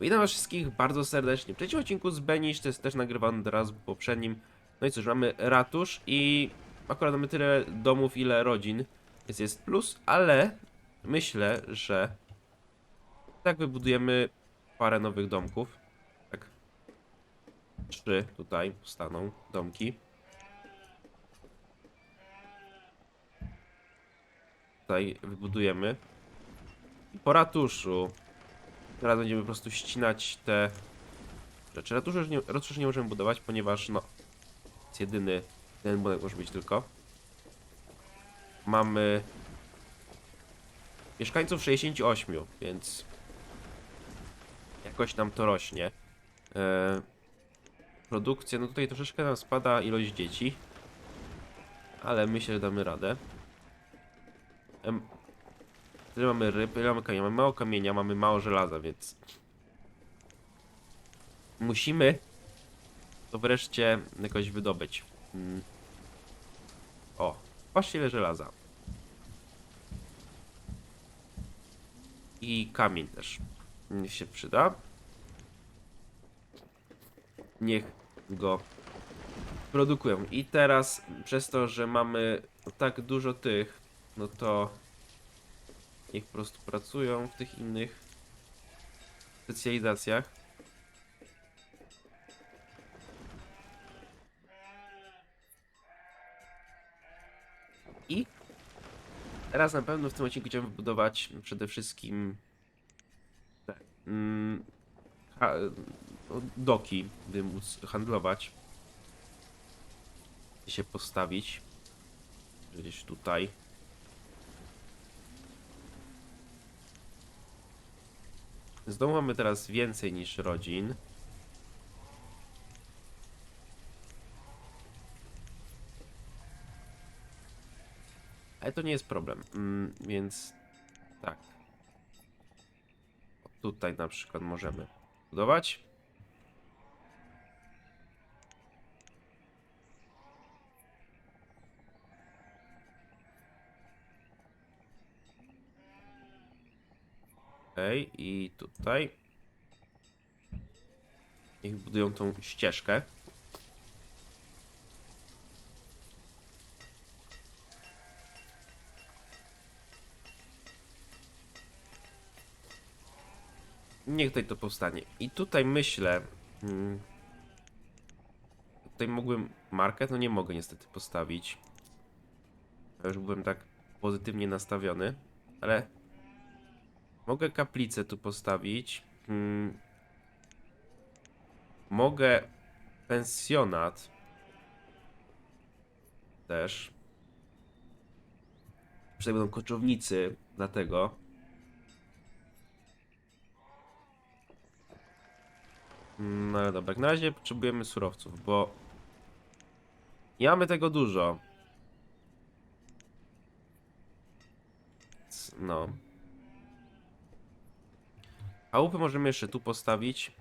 Witam was wszystkich bardzo serdecznie. W trzecim odcinku z Benisz, to jest też nagrywany teraz poprzednim. No i cóż, mamy ratusz i akurat mamy tyle domów, ile rodzin, więc jest plus, ale myślę, że tak wybudujemy parę nowych domków. Tak. Trzy tutaj powstaną domki. Tutaj wybudujemy. I po ratuszu Teraz będziemy po prostu ścinać te rzeczy. Ratuszu już nie, nie możemy budować, ponieważ no jest jedyny ten budynek może być tylko. Mamy mieszkańców 68, więc jakoś nam to rośnie. E, produkcja, no tutaj troszeczkę nam spada ilość dzieci, ale myślę, że damy radę. Tyle mamy ryb, ile mamy kamienia. Mamy mało kamienia, mamy mało żelaza, więc... Musimy to wreszcie jakoś wydobyć. Mm. O, patrzcie ile żelaza. I kamień też. Niech się przyda. Niech go produkują. I teraz przez to, że mamy tak dużo tych, no to Niech po prostu pracują w tych innych specjalizacjach. I teraz na pewno w tym odcinku chciałem wybudować przede wszystkim te, mm, ha, no, doki, by móc handlować. Się postawić gdzieś tutaj. Z domu mamy teraz więcej niż rodzin. Ale to nie jest problem, mm, więc tak. Tutaj na przykład możemy budować. I tutaj. Niech budują tą ścieżkę. Niech tutaj to powstanie. I tutaj myślę. mm, Tutaj mógłbym market, no nie mogę niestety postawić. Ja już byłem tak pozytywnie nastawiony, ale Mogę kaplicę tu postawić. Hmm. Mogę pensjonat. Też. Przecież będą koczownicy, dlatego. Mm, No ale dobra, na razie potrzebujemy surowców, bo nie mamy tego dużo. No. Chałupy możemy jeszcze tu postawić.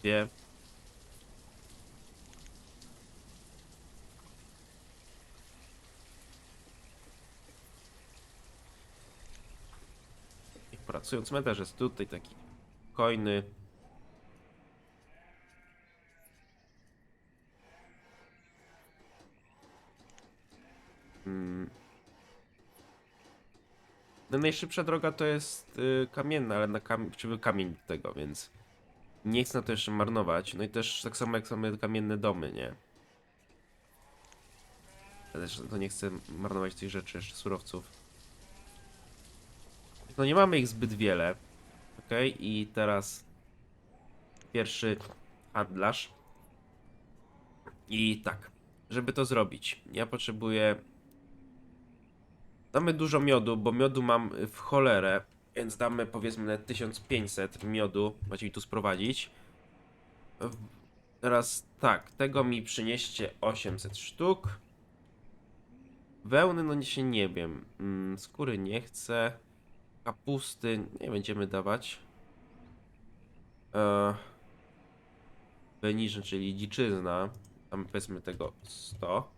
Dwie. Pracują cmentarz jest tutaj taki spokojny. No najszybsza droga to jest y, kamienna, ale na kam potrzeby kamień tego, więc nie chcę na to jeszcze marnować. No i też tak samo jak same kamienne domy, nie? Ja też to nie chcę marnować tych rzeczy, jeszcze surowców. No nie mamy ich zbyt wiele. Ok, i teraz pierwszy handlarz. I tak, żeby to zrobić, ja potrzebuję Damy dużo miodu, bo miodu mam w cholerę, więc damy powiedzmy nawet 1500 miodu, macie mi tu sprowadzić. Teraz tak, tego mi przynieście 800 sztuk. Wełny, no się nie wiem. Mm, skóry nie chcę. Kapusty nie będziemy dawać. Eee, czyli dziczyzna. Tam powiedzmy tego 100.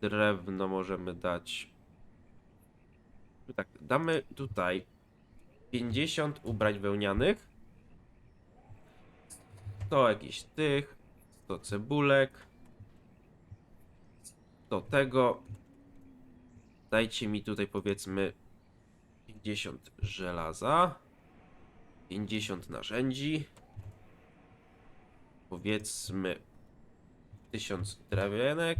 Drewno możemy dać Tak, damy tutaj 50 ubrań wełnianych. 100 jakichś tych. 100 cebulek. 100 tego. Dajcie mi tutaj powiedzmy 50 żelaza. 50 narzędzi. Powiedzmy 1000 drewienek.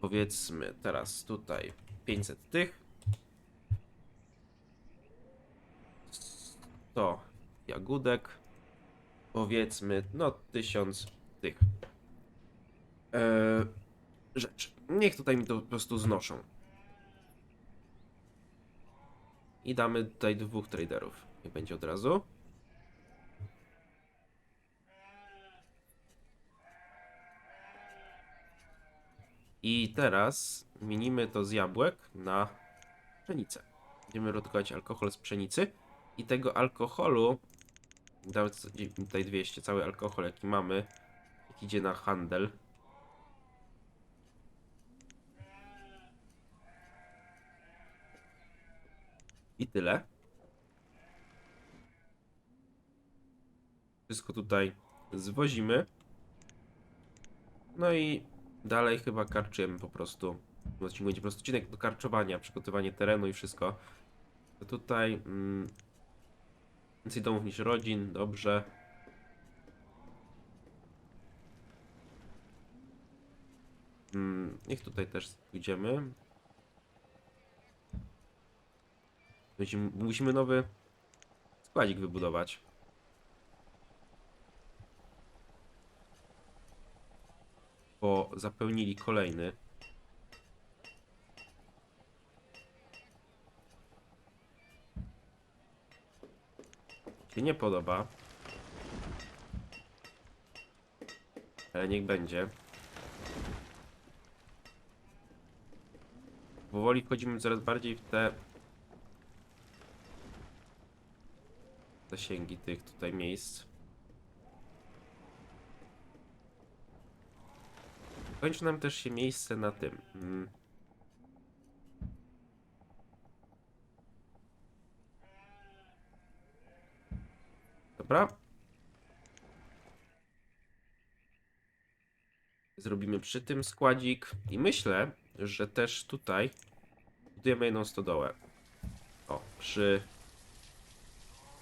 Powiedzmy teraz tutaj 500 tych. 100 jagódek. Powiedzmy, no 1000 tych. Eee, rzeczy. Niech tutaj mi to po prostu znoszą. I damy tutaj dwóch traderów. Niech będzie od razu. I teraz zmienimy to z jabłek na pszenicę. Będziemy produkować alkohol z pszenicy. I tego alkoholu, damy tutaj 200, cały alkohol jaki mamy, jak idzie na handel. I tyle. Wszystko tutaj zwozimy. No i dalej chyba karczymy po prostu. W odcinku będzie po prostu odcinek do karczowania, przygotowanie terenu i wszystko. To tutaj mm, więcej domów niż rodzin, dobrze. Mm, niech tutaj też pójdziemy. Musimy, musimy nowy składzik wybudować. Bo zapełnili kolejny. Się nie podoba. Ale niech będzie. Powoli wchodzimy coraz bardziej w te zasięgi tych tutaj miejsc. Kończy nam też się miejsce na tym. Mm. Dobra. Zrobimy przy tym składzik i myślę, że też tutaj budujemy jedną stodołę. O, przy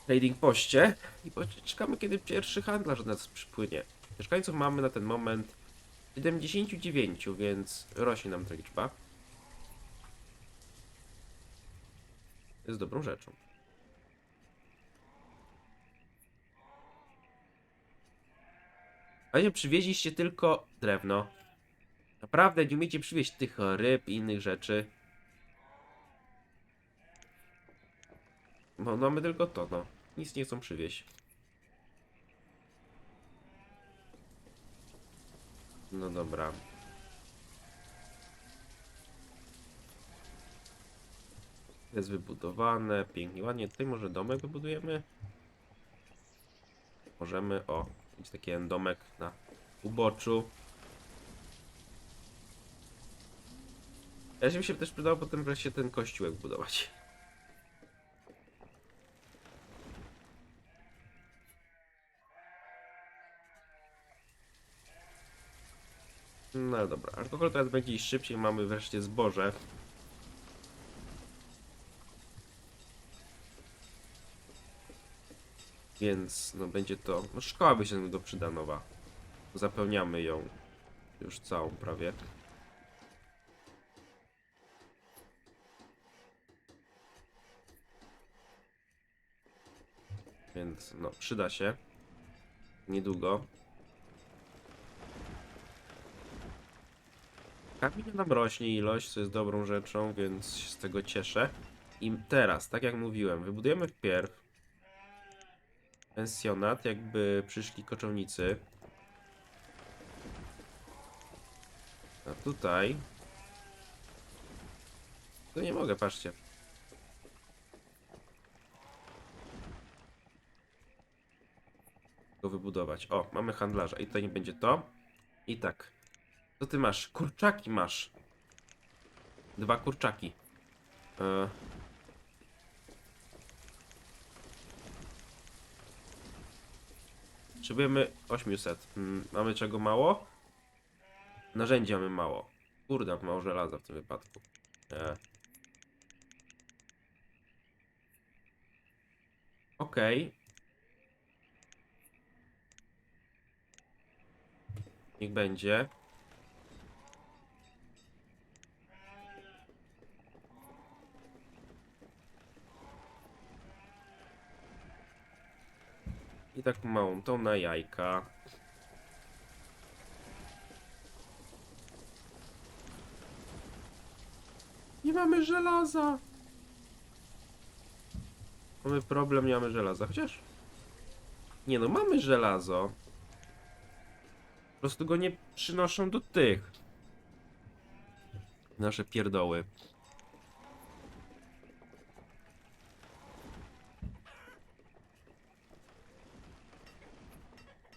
trading poście i poczekamy kiedy pierwszy handlarz do nas przypłynie. Mieszkańców mamy na ten moment 79, więc rośnie nam ta liczba. Jest dobrą rzeczą. A nie przywieźliście tylko drewno. Naprawdę nie umiecie przywieźć tych ryb i innych rzeczy. No, mamy tylko to, no. Nic nie chcą przywieźć. No dobra. Jest wybudowane, pięknie, ładnie. Tutaj może domek wybudujemy? Możemy, o, mieć taki domek na uboczu. Ja się mi się też przydało potem wreszcie ten kościółek budować. No dobra, alkohol teraz będzie iść szybciej, mamy wreszcie zboże. Więc no będzie to, no szkoła by się do przyda nowa. Zapełniamy ją już całą prawie. Więc no przyda się. Niedługo. Kamienia nam rośnie ilość, co jest dobrą rzeczą, więc się z tego cieszę. I teraz, tak jak mówiłem, wybudujemy wpierw pensjonat, jakby przyszli koczownicy. A tutaj... To nie mogę, patrzcie. Go wybudować. O, mamy handlarza. I tutaj nie będzie to. I tak. Co ty masz? Kurczaki masz. Dwa kurczaki. E... Potrzebujemy 800. Mm, mamy czego mało? Narzędzia mamy mało. Kurde, mało żelaza w tym wypadku. Nie. Okej. Niech będzie. I tak małą tą na jajka. Nie mamy żelaza. Mamy problem, nie mamy żelaza. Chociaż... Nie no, mamy żelazo. Po prostu go nie przynoszą do tych. Nasze pierdoły.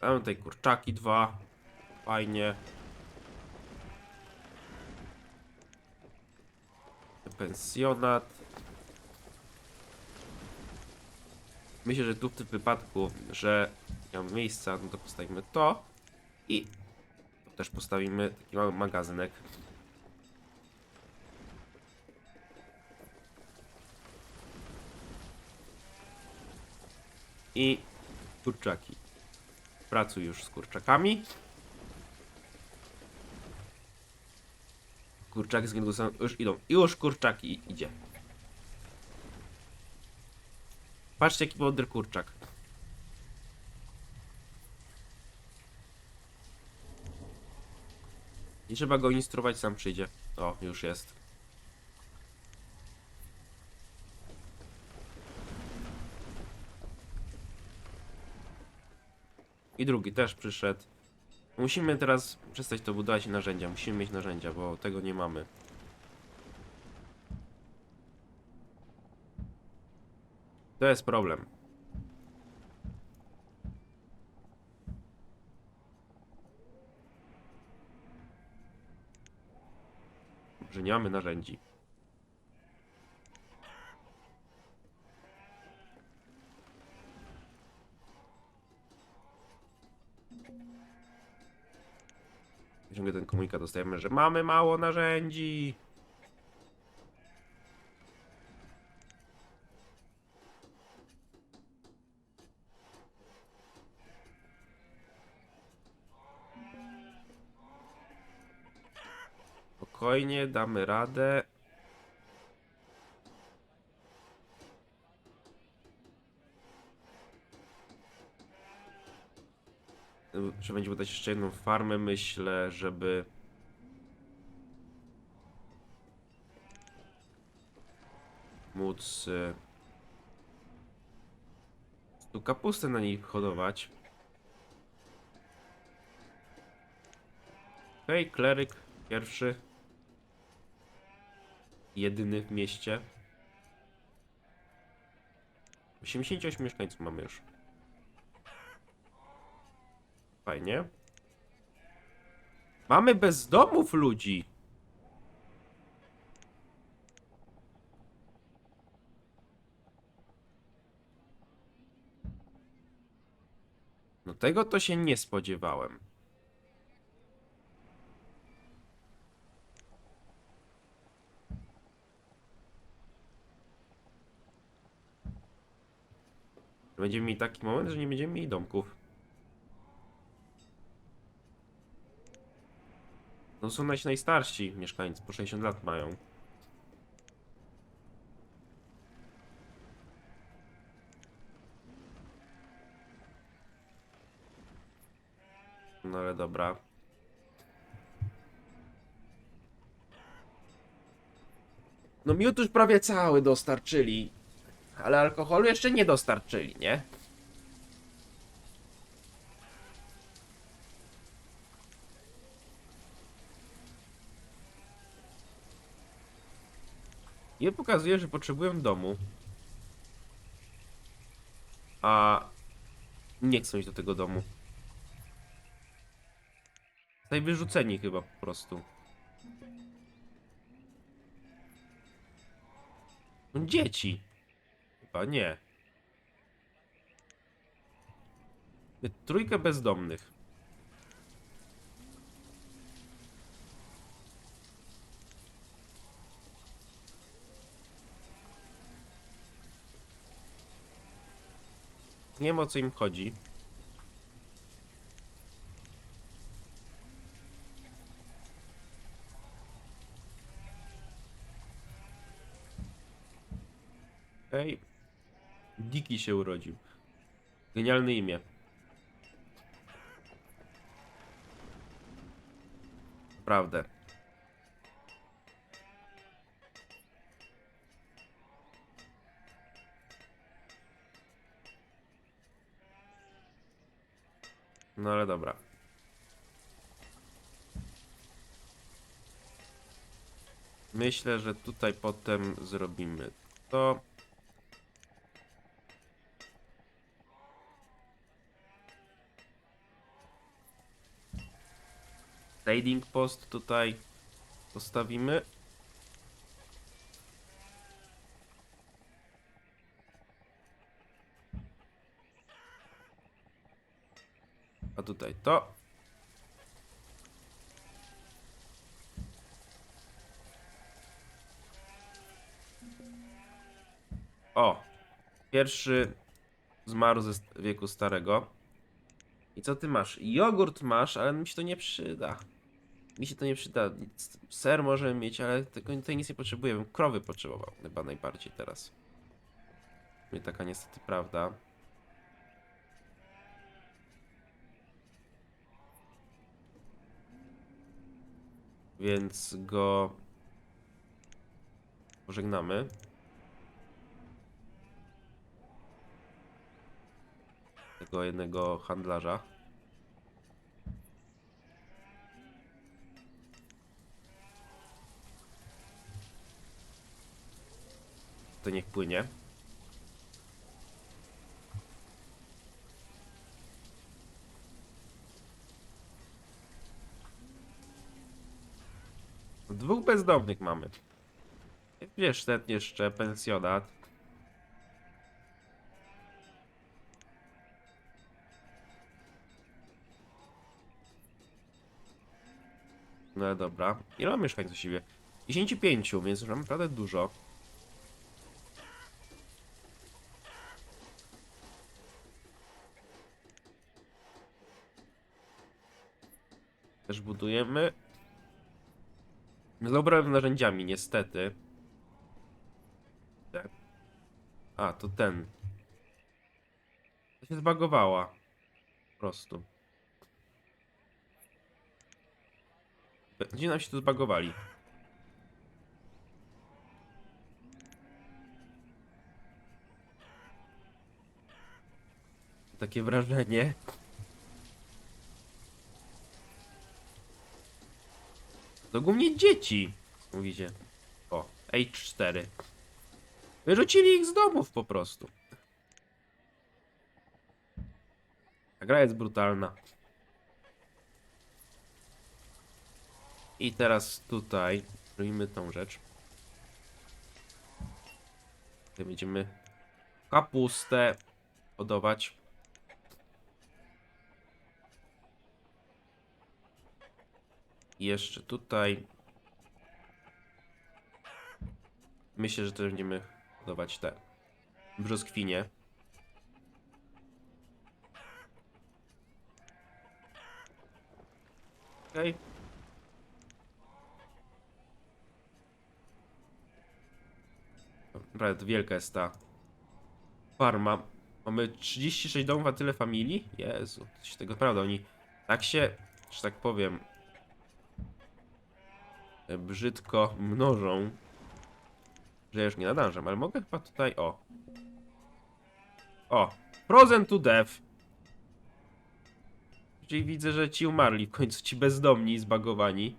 Mamy tutaj kurczaki dwa. Fajnie. Pensjonat. Myślę, że tu w tym wypadku, że nie mamy miejsca, no to postawimy to i też postawimy taki mały magazynek. I kurczaki. Pracuj już z kurczakami. Kurczaki z Gingusem już idą. Już kurczaki idzie. Patrzcie jaki mądry kurczak. Nie trzeba go instruować, sam przyjdzie. O, już jest. I drugi też przyszedł. Musimy teraz przestać to budować narzędzia. Musimy mieć narzędzia, bo tego nie mamy. To jest problem. Że nie mamy narzędzi. Ciągle ten komunikat dostajemy, że mamy mało narzędzi. Spokojnie, damy radę. Że będzie dać jeszcze jedną farmę, myślę, żeby... móc... y, Tu kapustę na niej hodować. Hej, kleryk pierwszy. Jedyny w mieście. 88 mieszkańców mamy już. Fajnie. Mamy bezdomów ludzi. No tego to się nie spodziewałem. Będziemy mieli taki moment, że nie będziemy mieli domków. No są najstarsi mieszkańcy, po 60 lat mają. No ale dobra. No miód już prawie cały dostarczyli. Ale alkoholu jeszcze nie dostarczyli, nie? I pokazuje, że potrzebuję domu. A nie chcą iść do tego domu. Zostali wyrzuceni chyba po prostu. Dzieci. Chyba nie. Trójkę bezdomnych. Nie wiem o co im chodzi. Okej. Diki się urodził. Genialne imię. Naprawdę. No ale dobra. Myślę, że tutaj potem zrobimy to. Trading post tutaj postawimy. Tutaj to. O! Pierwszy zmarł ze wieku starego. I co ty masz? Jogurt masz, ale mi się to nie przyda. Mi się to nie przyda. Ser możemy mieć, ale tego tutaj nic nie potrzebuję. Krowy potrzebował chyba najbardziej teraz. Mnie taka niestety prawda. Więc go pożegnamy. Tego jednego handlarza. To niech płynie. Dwóch bezdomnych mamy. Wiesz, ten jeszcze pensjonat. No dobra. Ile mam mieszkań właściwie? 55, więc już naprawdę dużo. Też budujemy. Z dobrymi narzędziami, niestety. A, to ten. To się zbagowała. Po prostu. Gdzie nam się tu zbagowali? Takie wrażenie. To głównie dzieci. Mówicie. O, H4. Wyrzucili ich z domów po prostu. Ta gra jest brutalna. I teraz tutaj robimy tą rzecz. Tutaj będziemy kapustę hodować. Jeszcze tutaj. Myślę, że też będziemy hodować te brzoskwinie. Okej. Naprawdę wielka jest ta farma. Mamy 36 domów, a tyle familii? Jezu, coś tego prawda, oni tak się, że tak powiem, brzydko mnożą, że już nie nadążam, ale mogę chyba tutaj, o. O, Frozen to Death. Czyli widzę, że ci umarli w końcu, ci bezdomni, zbagowani.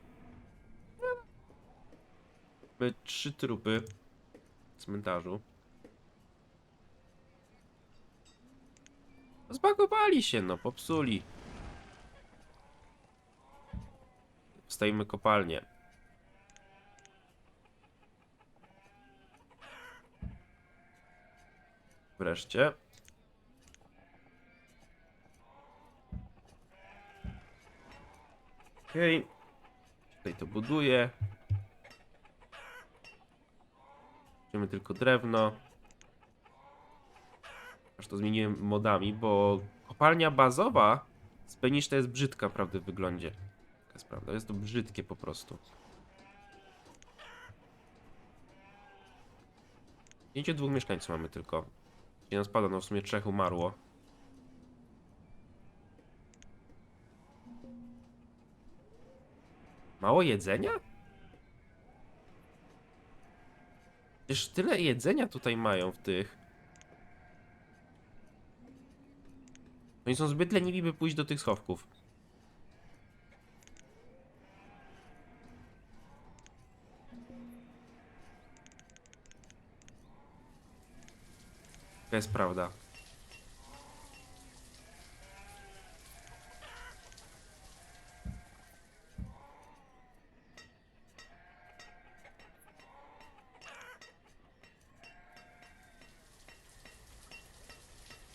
Mamy trzy trupy w cmentarzu. Zbagowali się, no, popsuli. Wstajemy kopalnię. Wreszcie. Okej. Tutaj to buduję. Weźmiemy tylko drewno. Aż to zmieniłem modami, bo kopalnia bazowa z Beniszta jest brzydka, prawdę w wyglądzie. Taka jest prawda, jest to brzydkie po prostu. Pięciu dwóch mieszkańców mamy tylko. Jeden spada, no w sumie trzech umarło. Mało jedzenia? Przecież tyle jedzenia tutaj mają w tych. Oni są zbyt leniwi, by pójść do tych schowków. Jest prawda.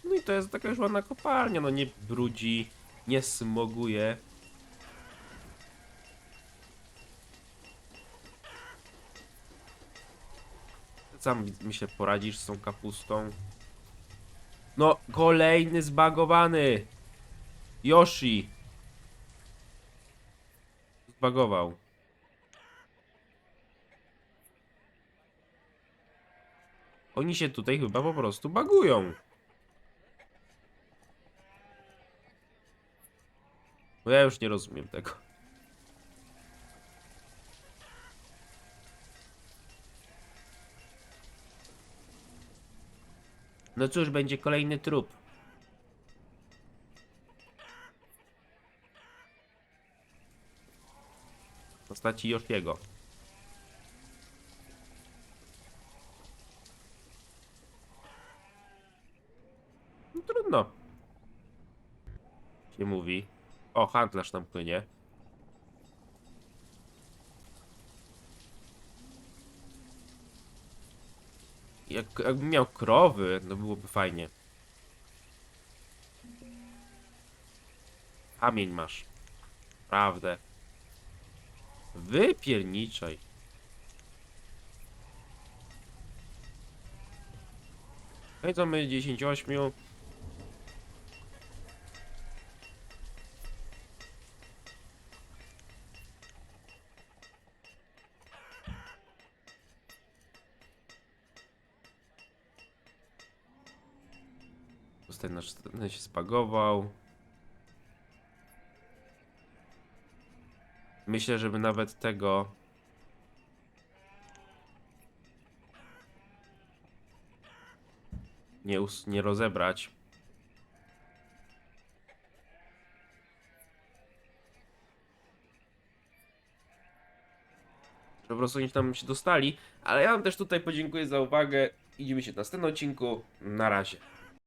No i to jest taka już ładna kopalnia, no nie brudzi, nie smoguje. Sam mi się poradzisz z tą kapustą. No, kolejny zbagowany! Yoshi! Zbagował. Oni się tutaj chyba po prostu bagują. Ja już nie rozumiem tego. No cóż, będzie kolejny trup. W postaci Yoshiego. No trudno. Się mówi. O, handlarz tam płynie. Jak, jakbym miał krowy, to byłoby fajnie. Kamień masz. Prawdę. Wypierniczaj. No i co my 10 8. Ten nasz ten się spagował. Myślę, żeby nawet tego. Nie, nie rozebrać. Po prostu oni tam się dostali. Ale ja wam też tutaj podziękuję za uwagę. Idziemy się w następnym odcinku. Na razie.